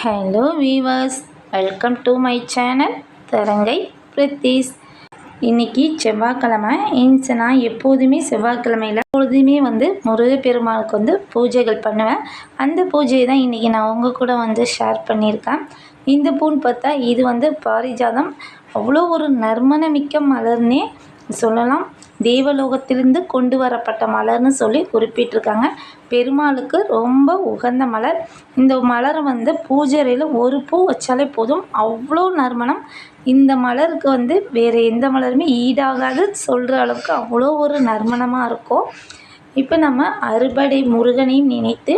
Hello viewers welcome to my channel தரங்கை பிரித்திஸ் இன்னைக்கு செவ்வாய்க்கிழமை இன்ஸ் நான் எப்போதுமே செவ்வாய்க்கிழமையில் எப்பொழுதுமே வந்து முருகப்பெருமாளுக்கு வந்து பூஜைகள் பண்ணுவேன். அந்த பூஜையை தான் இன்றைக்கி நான் உங்கள் கூட வந்து ஷேர் பண்ணியிருக்கேன். இந்த பூன்னு பார்த்தா இது வந்து பாரிஜாதம். அவ்வளோ ஒரு நறுமணமிக்க மலர்னே சொல்லலாம். தேவலோகத்திலிருந்து கொண்டு வரப்பட்ட மலர்னு சொல்லி குறிப்பிட்டிருக்காங்க. பெருமாளுக்கு ரொம்ப உகந்த மலர். இந்த மலரை வந்து பூஜைறையில் ஒரு பூ வச்சாலே போதும். அவ்வளோ நறுமணம். இந்த மலருக்கு வந்து வேறு எந்த மலருமே ஈடாகாது சொல்கிற அளவுக்கு அவ்வளோ ஒரு நறுமணமாக இருக்கும். இப்போ நம்ம அறுபடை முருகனையும் நினைத்து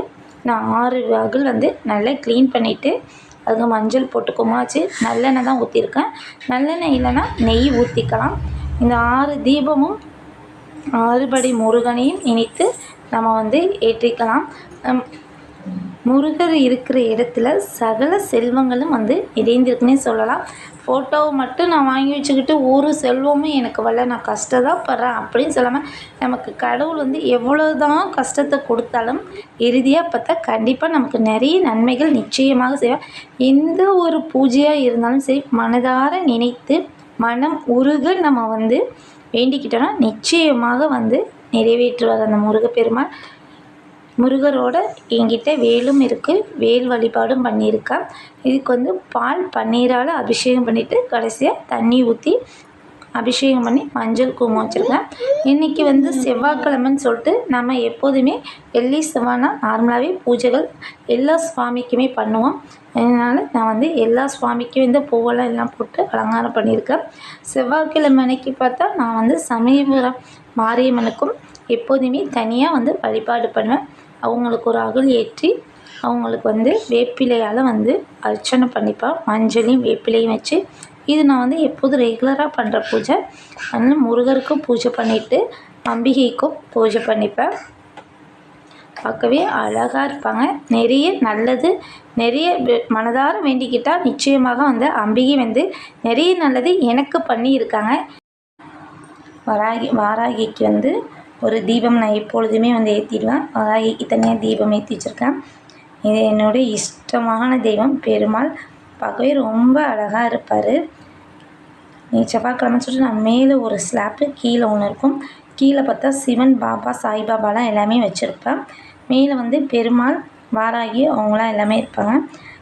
நான் ஆறு அகல் வந்து நல்லா க்ளீன் பண்ணிவிட்டு அதுக்கு மஞ்சள் போட்டு குமாச்சு நல்லெண்ணெய் தான் ஊற்றிருக்கேன் நல்லெண்ணெய் இல்லைன்னா நெய் ஊற்றிக்கலாம் இந்த ஆறு தீபமும் ஆறுபடி முருகனையும் இணைத்து நம்ம வந்து ஏற்றிக்கலாம். முருகர் இருக்கிற இடத்துல சகல செல்வங்களும் வந்து இணைந்திருக்குன்னே சொல்லலாம். ஃபோட்டோவை மட்டும் நான் வாங்கி வச்சுக்கிட்டு ஒரு செல்வமும் எனக்கு வரல. நான் கஷ்டம் தான் படுறேன் அப்படின்னு சொல்லாமல் நமக்கு கடவுள் வந்து எவ்வளோ தான் கஷ்டத்தை கொடுத்தாலும் இறுதியாக பார்த்தா கண்டிப்பாக நமக்கு நிறைய நன்மைகள் நிச்சயமாக செய்வேன் எந்த ஒரு பூஜையாக இருந்தாலும் சரி மனதார நினைத்து மனம் உருக நம்ம வந்து வேண்டிக்கிட்டோன்னா நிச்சயமாக வந்து நிறைவேற்றுவார் அந்த முருகப்பெருமான். முருகரோட என்கிட்ட வேலும் இருக்குது வேல் வழிபாடும் பண்ணியிருக்கேன் இதுக்கு வந்து பால் பன்னீரால் அபிஷேகம் பண்ணிவிட்டு கடைசியாக தண்ணி ஊற்றி அபிஷேகம் பண்ணி மஞ்சள் குங்குமம் வச்சுருக்கேன். இன்றைக்கி வந்து செவ்வாய்க்கிழமைன்னு சொல்லிட்டு நம்ம எப்போதுமே வெள்ளி செவ்வாய்னா நார்மலாகவே பூஜைகள் எல்லா சுவாமிக்குமே பண்ணுவோம். அதனால் நான் வந்து எல்லா சுவாமிக்கும் இந்த பூவெல்லாம் எல்லாம் போட்டு அலங்காரம் பண்ணியிருக்கேன். செவ்வாய்க்கிழமை அன்னைக்கு பார்த்தா நான் வந்து சமயபுரம் மாரியம்மனுக்கும் எப்போதுமே தனியாக வந்து வழிபாடு பண்ணுவேன். அவங்களுக்கு ஒரு அகல் ஏற்றி அவங்களுக்கு வந்து வேப்பிலையால் வந்து அர்ச்சனை பண்ணிப்பேன். மஞ்சளையும் வேப்பிலையும் வச்சு இது நான் வந்து எப்போதும் ரெகுலராக பண்ணுற பூஜை அதனால் முருகருக்கும் பூஜை பண்ணிவிட்டு அம்பிகைக்கும் பூஜை பண்ணிப்பேன். பார்க்கவே அழகாக இருப்பாங்க. நிறைய நல்லது நிறைய மனதார வேண்டிக்கிட்டால் நிச்சயமாக வந்து அம்பிகை வந்து நிறைய நல்லது எனக்கு பண்ணியிருக்காங்க. வராகி வாராகிக்கு வந்து ஒரு தீபம் நான் எப்பொழுதுமே வந்து ஏற்றிடுவேன் வராகிக்கு தனியாக தீபம் ஏற்றி வச்சுருக்கேன். இது என்னுடைய இஷ்டமான தெய்வம். பெருமாள் பார்க்கவே ரொம்ப அழகாக இருப்பார். நீ செவ்வாய்க்கிழமை சொல்லிட்டு நான் மேலே ஒரு ஸ்லாப்பு கீழே ஒன்று இருக்கும். கீழே பார்த்தா சிவன் பாபா சாய்பாபாலாம் எல்லாமே வச்சுருப்பேன். மேலே வந்து பெருமாள் வாராகி அவங்களாம் எல்லாமே இருப்பாங்க.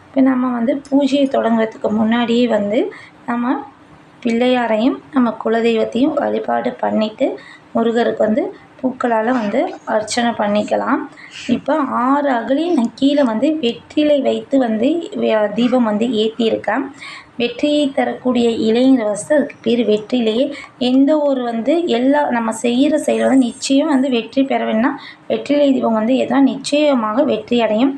இப்போ நம்ம வந்து பூஜையை தொடங்குறதுக்கு முன்னாடியே வந்து நம்ம பிள்ளையாரையும் நம்ம குலதெய்வத்தையும் வழிபாடு பண்ணிவிட்டு முருகருக்கு வந்து பூக்களால் வந்து அர்ச்சனை பண்ணிக்கலாம். இப்போ ஆறு அகலையும் நான் கீழே வந்து வெற்றிலை வைத்து வந்து தீபம் வந்து ஏற்றியிருக்கேன் வெற்றியை தரக்கூடிய இலைங்கிற வசதி அதுக்கு பேர் வெற்றிலையே. எந்த ஒரு வந்து எல்லா நம்ம செய்கிற செயல் வந்து நிச்சயம் வந்து வெற்றி பெற வேணும்னா வெற்றிலை தீபம் வந்து எதனால் நிச்சயமாக வெற்றி அடையும்.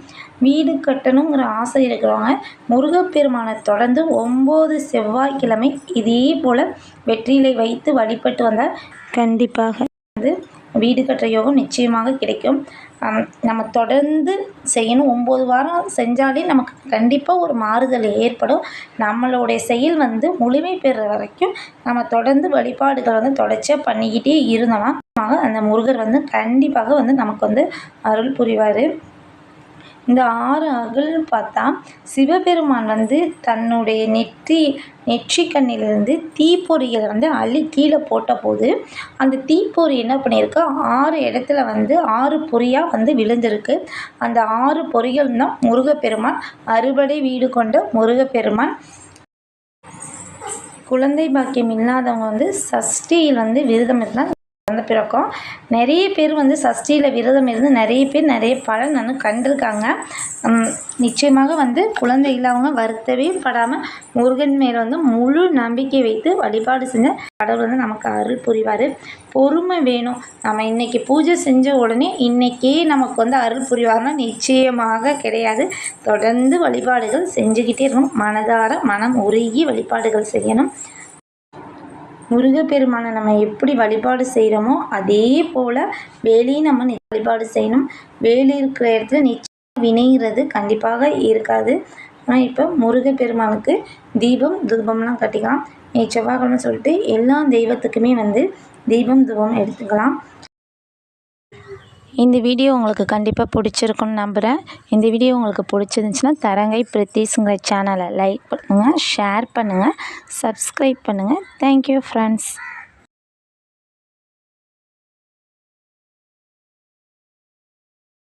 வீடு கட்டணுங்கிற ஆசை இருக்கிறவங்க முருகப்பெருமானை தொடர்ந்து ஒம்பது செவ்வாய்க்கிழமை இதே போல் வெற்றிலை வைத்து வழிபட்டு வந்தால் கண்டிப்பாக வீடு கட்டுற யோகம் நிச்சயமாக கிடைக்கும். நம்ம தொடர்ந்து செய்யணும். ஒம்பது வாரம் செஞ்சாலே நமக்கு கண்டிப்பாக ஒரு மாறுதல் ஏற்படும். நம்மளுடைய செயல் வந்து முழுமை பெறுற வரைக்கும் நம்ம தொடர்ந்து வழிபாடுகளை வந்து தொடர்ச்சியாக பண்ணிக்கிட்டே இருந்தோம்னா அந்த முருகர் வந்து கண்டிப்பாக வந்து நமக்கு வந்து அருள் புரிவார். இந்த ஆறு அகல்னு பார்த்தா சிவபெருமான் வந்து தன்னுடைய நெற்றி நெற்றி கண்ணிலிருந்து தீப்பொறிகளை வந்து அள்ளி கீழே போட்ட போது அந்த தீப்பொறி என்ன பண்ணியிருக்கு? ஆறு இடத்துல வந்து ஆறு பொறியாக வந்து விழுந்திருக்கு. அந்த ஆறு பொறிகள் தான் முருகப்பெருமான் அறுபடை வீடு கொண்ட முருகப்பெருமான். குழந்தை பாக்கியம் இல்லாதவங்க வந்து சஷ்டியில் வந்து விரதம் இருந்தால் குழந்தை பிறக்கும் நிறைய பேர் வந்து சஷ்டியில் விரதம் இருந்து நிறைய பேர் நிறைய பலன் வந்து கண்டிருக்காங்க. நிச்சயமாக வந்து குழந்தை இல்லாதவங்க வருத்தவே படாமல் முருகன் மேலே வந்து முழு நம்பிக்கை வைத்து வழிபாடு செஞ்ச கடவுள் வந்து நமக்கு அருள் புரிவார். பொறுமை வேணும். நம்ம இன்றைக்கி பூஜை செஞ்ச உடனே இன்னைக்கே நமக்கு வந்து அருள் புரிவார்னா நிச்சயமாக கிடையாது. தொடர்ந்து வழிபாடுகள் செஞ்சுக்கிட்டே இருக்கணும். மனதார மனம் உருகி வழிபாடுகள் செய்யணும். முருகப்பெருமானை நம்ம எப்படி வழிபாடு செய்கிறோமோ அதே போல் வேலையும் நம்ம வழிபாடு செய்யணும். வேலி இருக்கிற இடத்துல நிச்சயம் வினைகிறது கண்டிப்பாக இருக்காது. ஆனால் இப்போ முருகப்பெருமானுக்கு தீபம் தூபம்லாம் கட்டிக்கலாம். நீ செவ்வாய்க்கிழமை சொல்லிட்டு எல்லா தெய்வத்துக்குமே வந்து தீபம் தூபம் எடுத்துக்கலாம். இந்த வீடியோ உங்களுக்கு கண்டிப்பாக பிடிச்சிருக்குன்னு நம்புகிறேன் இந்த வீடியோ உங்களுக்கு பிடிச்சிருந்துச்சின்னா தரங்கை பிரித்தீஸுங்கிற சேனலை லைக் பண்ணுங்கள் ஷேர் பண்ணுங்கள் சப்ஸ்கிரைப் பண்ணுங்கள் தேங்க்யூ ஃப்ரெண்ட்ஸ்